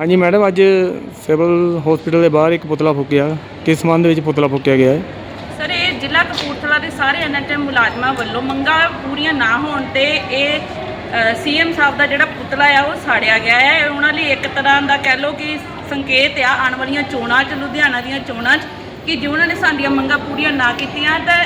ਹਾਂਜੀ ਮੈਡਮ, ਅੱਜ civil hospital ਦੇ ਬਾਹਰ ਇੱਕ ਪੁਤਲਾ ਫੂਕਿਆ। ਕਿਸ ਸੰਬੰਧ ਵਿੱਚ ਪੁਤਲਾ ਫੂਕਿਆ ਗਿਆ ਹੈ? ਸਰ, ਇਹ ਜ਼ਿਲ੍ਹਾ ਕਪੂਰਥਲਾ ਦੇ ਸਾਰੇ ਐਨਐਚਐਮ ਮੁਲਾਜ਼ਮਾਂ ਵੱਲੋਂ ਮੰਗਾਂ ਪੂਰੀਆਂ ਨਾ ਹੋਣ ਤੇ ਇਹ ਸੀਐਮ ਸਾਹਿਬ ਦਾ ਜਿਹੜਾ ਪੁਤਲਾ ਆ, ਉਹ ਸਾੜਿਆ ਗਿਆ ਹੈ। ਉਹਨਾਂ ਲਈ ਇੱਕ ਤਰ੍ਹਾਂ ਦਾ ਕਹਿ ਲਓ ਕਿ ਸੰਕੇਤ ਆ, ਆਉਣ ਵਾਲੀਆਂ ਚੋਣਾਂ 'ਚ, ਲੁਧਿਆਣਾ ਦੀਆਂ ਚੋਣਾਂ 'ਚ, ਕਿ ਜੇ ਉਹਨਾਂ ਨੇ ਸਾਡੀਆਂ ਮੰਗਾਂ ਪੂਰੀਆਂ ਨਾ ਕੀਤੀਆਂ, ਤਾਂ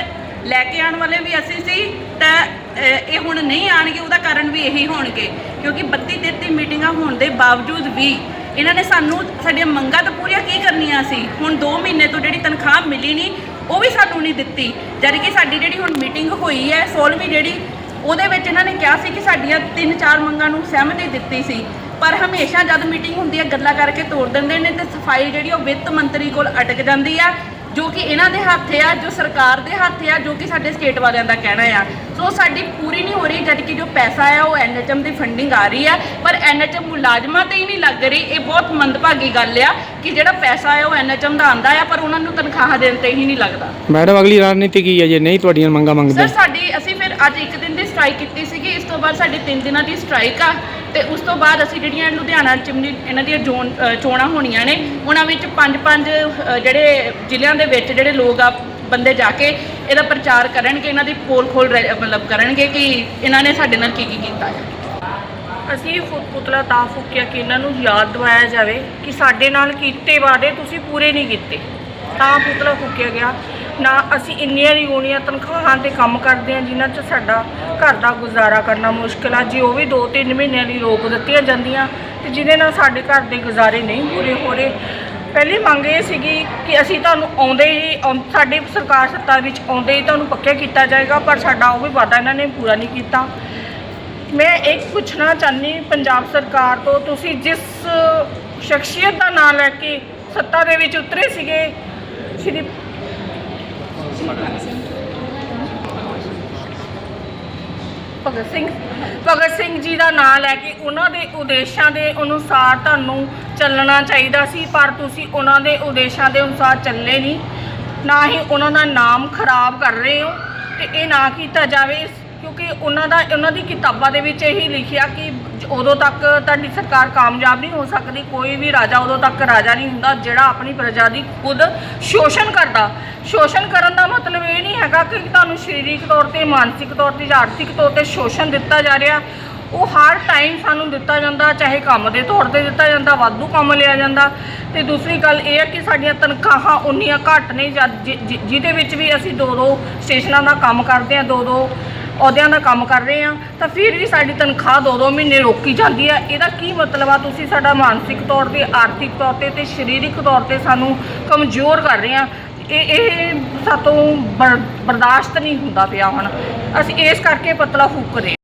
ਲੈ ਕੇ ਆਉਣ ਵਾਲੇ ਵੀ ਅਸੀਂ ਸੀ, ਤਾਂ ਇਹ ਹੁਣ ਨਹੀਂ ਆਣਗੇ ਉਹਦਾ ਕਾਰਨ ਵੀ ਇਹੀ ਹੋਣਗੇ। ਕਿਉਂਕਿ 32 33 ਮੀਟਿੰਗਾਂ ਹੋਣ ਦੇ ਬਾਵਜੂਦ ਵੀ ਇਹਨਾਂ ਨੇ ਸਾਨੂੰ ਸਾਡੀਆਂ ਮੰਗਾਂ ਤਾਂ ਪੂਰੀਆਂ ਕੀ ਕਰਨੀਆਂ ਸੀ? ਹੁਣ 2 ਮਹੀਨੇ ਤੋਂ ਜਿਹੜੀ ਤਨਖਾਹ ਮਿਲੀ ਨਹੀਂ, ਉਹ ਵੀ ਸਾਨੂੰ ਨਹੀਂ ਦਿੱਤੀ। ਜਦ ਕਿ ਸਾਡੀ ਜਿਹੜੀ ਹੁਣ ਮੀਟਿੰਗ ਹੋਈ ਹੈ 16ਵੀਂ ਜਿਹੜੀ, ਉਹਦੇ ਵਿੱਚ ਇਹਨਾਂ ਨੇ ਕਿਹਾ ਸੀ ਕਿ ਸਾਡੀਆਂ ਤਿੰਨ ਚਾਰ ਮੰਗਾਂ ਨੂੰ ਸਹਿਮਤੀ ਦਿੱਤੀ ਸੀ। ਪਰ ਹਮੇਸ਼ਾ ਜਦ ਮੀਟਿੰਗ ਹੁੰਦੀ ਹੈ, ਗੱਲਾਂ ਕਰਕੇ ਤੋੜ ਦਿੰਦੇ ਨੇ ਤੇ ਸਫ਼ਾਈ ਜਿਹੜੀ ਉਹ ਵਿੱਤ ਮੰਤਰੀ ਕੋਲ ਅਟਕ ਜਾਂਦੀ ਆ। ਜੋ ਕਿ ਇਹਨਾਂ ਦੇ ਹੱਥ ਆ ਜੋ ਸਰਕਾਰ ਦੇ ਹੱਥ ਆ ਜੋ ਕਿ ਸਾਡੇ ਸਟੇਟ ਵਾਲਿਆਂ ਦਾ ਕਹਿਣਾ ਆ। ਸੋ ਸਾਡੀ ਪੂਰੀ ਨਹੀਂ ਹੋ ਰਹੀ ਜਦ ਕਿ ਜੋ ਪੈਸਾ ਆ ਉਹ ਐਨਐਚਐਮ ਦੀ ਫੰਡਿੰਗ ਆ ਰਹੀ ਆ। ਪਰ ਐਨਐਚਐਮ ਮੁਲਾਜ਼ਮਾਂ ਤੇ ਹੀ ਨਹੀਂ ਲੱਗ ਰਹੀ ਇਹ ਬਹੁਤ ਮੰਦਭਾਗੀ ਗੱਲ ਆ ਕਿ ਜਿਹੜਾ ਪੈਸਾ ਆ ਉਹ ਐਨਐਚਐਮ ਦਾ ਆਂਦਾ ਆ ਪਰ ਉਹਨਾਂ ਨੂੰ ਤਨਖਾਹ ਦੇਣ ਤੇ ਹੀ ਨਹੀਂ ਲੱਗਦਾ। ਮੈਡਮ ਅਗਲੀ ਰਣਨੀਤੀ ਕੀ ਹੈ ਜੇ ਨਹੀਂ ਤੁਹਾਡੀਆਂ ਮੰਗਾਂ ਮੰਗਦੇ? ਸਰ ਸਾਡੀ ਅਸੀਂ ਫਿਰ ਅੱਜ ਇੱਕ ਦਿਨ ਦੀ ਸਟ੍ਰਾਈਕ ਕੀਤੀ ਸੀਗੀ ਇਸ ਤੋਂ ਬਾਅਦ ਸਾਡੀ 3 ਦਿਨਾਂ ਦੀ ਸਟ੍ਰਾਈਕ ਆ। ਤੇ ਉਸ ਤੋਂ ਬਾਅਦ ਅਸੀਂ ਜਿਹੜੀਆਂ ਲੁਧਿਆਣਾ ਚਿਮਨੀ ਇਹਨਾਂ ਦੀਆਂ ਜੋਨ ਚੋਣਾਂ ਹੋਣੀਆਂ ਨੇ, ਉਹਨਾਂ ਵਿੱਚ ਪੰਜ ਪੰਜ ਜਿਹੜੇ ਜ਼ਿਲ੍ਹਿਆਂ ਦੇ ਵਿੱਚ ਜਿਹੜੇ ਲੋਕ ਆ ਬੰਦੇ ਜਾ ਕੇ ਇਹਦਾ ਪ੍ਰਚਾਰ ਕਰਨਗੇ, ਇਹਨਾਂ ਦੀ ਪੋਲ ਖੋਲ ਰਹੇ- ਮਤਲਬ ਕਰਨਗੇ ਕਿ ਇਹਨਾਂ ਨੇ ਸਾਡੇ ਨਾਲ ਕੀ ਕੀ ਕੀਤਾ ਹੈ। ਅਸੀਂ ਫੁ- ਪੁਤਲਾ ਤਾਂ ਫੂਕਿਆ ਕਿ ਇਹਨਾਂ ਨੂੰ ਯਾਦ ਦਿਵਾਇਆ ਜਾਵੇ ਕਿ ਸਾਡੇ ਨਾਲ ਕੀਤੇ ਵਾਅਦੇ ਤੁਸੀਂ ਪੂਰੇ ਨਹੀਂ ਕੀਤੇ। ਤਾਂ ਪੁਤਲਾ ਫੂਕਿਆ ਗਿਆ। ਨਾ ਅਸੀਂ ਇੰਨੀਆਂ ਰਿਗੋਣੀਆਂ ਤਨਖਾਹਾਂ ਤੇ ਕੰਮ ਕਰਦੇ ਹਾਂ ਜਿਨ੍ਹਾਂ 'ਚ ਸਾਡਾ ਘਰ ਦਾ ਗੁਜ਼ਾਰਾ ਕਰਨਾ ਮੁਸ਼ਕਿਲ ਆ। ਜੇ ਉਹ ਵੀ 2-3 ਮਹੀਨਿਆਂ ਲਈ ਰੋਕ ਦਿੱਤੀਆਂ ਜਾਂਦੀਆਂ ਤੇ ਜਿਹਦੇ ਨਾਲ ਸਾਡੇ ਘਰ ਦੇ ਗੁਜ਼ਾਰੇ ਨਹੀਂ ਪੂਰੇ ਹੋ ਰਹੇ। ਪਹਿਲੀ ਮੰਗ ਇਹ ਸੀਗੀ ਕਿ ਅਸੀਂ ਤੁਹਾਨੂੰ ਆਉਂਦੇ ਹੀ, ਆਉਂ- ਸਾਡੀ ਸਰਕਾਰ ਸੱਤਾ ਵਿੱਚ ਆਉਂਦੇ ਹੀ ਤੁਹਾਨੂੰ ਪੱਕਿਆ ਕੀਤਾ ਜਾਏਗਾ, ਪਰ ਸਾਡਾ ਉਹ ਵੀ ਵਾਅਦਾ ਇਹਨਾਂ ਨੇ ਪੂਰਾ ਨਹੀਂ ਕੀਤਾ। ਮੈਂ ਇੱਕ ਪੁੱਛਣਾ ਚਾਹਨੀ ਪੰਜਾਬ ਸਰਕਾਰ ਤੋਂ, ਤੁਸੀਂ ਜਿਸ ਸ਼ਖਸੀਅਤ ਦਾ ਨਾਮ ਲੈ ਕੇ ਸੱਤਾ ਦੇ ਵਿੱਚ ਉਤਰੇ ਸੀਗੇ, ਸ਼੍ਰੀ ਭਗਤ ਸਿੰਘ ਭਗਤ ਸਿੰਘ ਜੀ ਦਾ ਨਾਮ ਲੈ ਕੇ ਉਹਨਾਂ ਦੇ ਉਦੇਸ਼ਾਂ ਦੇ ਅਨੁਸਾਰ ਤੁਹਾਨੂੰ ਚੱਲਣਾ ਚਾਹੀਦਾ ਸੀ, ਪਰ ਤੁਸੀਂ ਉਹਨਾਂ ਦੇ ਉਦੇਸ਼ਾਂ ਦੇ ਅਨੁਸਾਰ ਚੱਲੇ ਨਹੀਂ। ਨਾ ਹੀ ਉਹਨਾਂ ਦਾ ਨਾਮ ਖਰਾਬ ਕਰ ਰਹੇ ਹੋ ਤੇ ਇਹ ਨਾ ਕੀਤਾ ਜਾਵੇ ਕਿਉਂਕਿ ਉਹਨਾਂ ਦਾ, ਉਹਨਾਂ ਦੀ ਕਿਤਾਬਾਂ ਦੇ ਵਿੱਚ ਇਹੀ ਲਿਖਿਆ ਕਿ ਉਦੋਂ ਤੱਕ ਤੁਹਾਡੀ ਸਰਕਾਰ ਕਾਮਯਾਬ ਨਹੀਂ ਹੋ ਸਕਦੀ, ਕੋਈ ਵੀ ਰਾਜਾ ਉਦੋਂ ਤੱਕ ਰਾਜਾ ਨਹੀਂ ਹੁੰਦਾ ਜਿਹੜਾ ਆਪਣੀ ਪ੍ਰਜਾ ਦੀ ਖੁਦ ਸ਼ੋਸ਼ਣ ਕਰਦਾ। ਸ਼ੋਸ਼ਣ ਕਰਨ ਦਾ ਮਤਲਬ ਇਹ ਨਹੀਂ ਹੈਗਾ ਕਿ ਤੁਹਾਨੂੰ ਸਰੀਰਕ ਤੌਰ ਤੇ, ਮਾਨਸਿਕ ਤੌਰ ਤੇ ਜਾਂ ਆਰਥਿਕ ਤੌਰ ਤੇ ਸ਼ੋਸ਼ਣ ਦਿੱਤਾ ਜਾ ਰਿਹਾ। ਉਹ ਹਰ ਟਾਈਮ ਸਾਨੂੰ ਦਿੱਤਾ ਜਾਂਦਾ, ਚਾਹੇ ਕੰਮ ਦੇ ਤੌਰ ਤੇ ਦਿੱਤਾ ਜਾਂਦਾ, ਵਾਧੂ ਕੰਮ ਲਿਆ ਜਾਂਦਾ। ਤੇ ਦੂਸਰੀ ਗੱਲ ਇਹ ਹੈ ਕਿ ਸਾਡੀਆਂ ਤਨਖਾਹਾਂ ਉਨੀਆਂ ਘੱਟ ਨੇ, ਜਦ ਜਿ- ਜਿਹਦੇ ਵਿੱਚ ਵੀ ਅਸੀਂ ਦੋ ਦੋ ਸਟੇਸ਼ਨਾਂ ਦਾ ਕੰਮ ਕਰਦੇ ਹਾਂ ਦੋ ਦੋ ਅਹੁਦਿਆਂ ਦਾ ਕੰਮ ਕਰ ਰਹੇ ਹਾਂ, ਤਾਂ ਫਿਰ ਵੀ ਸਾਡੀ ਤਨਖਾਹ ਦੋ ਦੋ ਮਹੀਨੇ ਰੋਕੀ ਜਾਂਦੀ ਹੈ। ਇਹਦਾ ਕੀ ਮਤਲਬ ਆ? ਤੁਸੀਂ ਸਾਡਾ ਮਾਨਸਿਕ ਤੌਰ ਤੇ, ਆਰਥਿਕ ਤੌਰ ਤੇ ਤੇ ਸਰੀਰਕ ਤੌਰ ਤੇ ਸਾਨੂੰ ਕਮਜ਼ੋਰ ਕਰ ਰਹੇ ਆ ਇਹ ਇਹ ਸਾਤੋਂ ਬਰ- ਬਰਦਾਸ਼ਤ ਨਹੀਂ ਹੁੰਦਾ ਪਿਆ ਹੁਣ। ਅਸੀਂ ਇਸ ਕਰਕੇ ਪਤਲਾ ਫੂਕ ਰਹੇ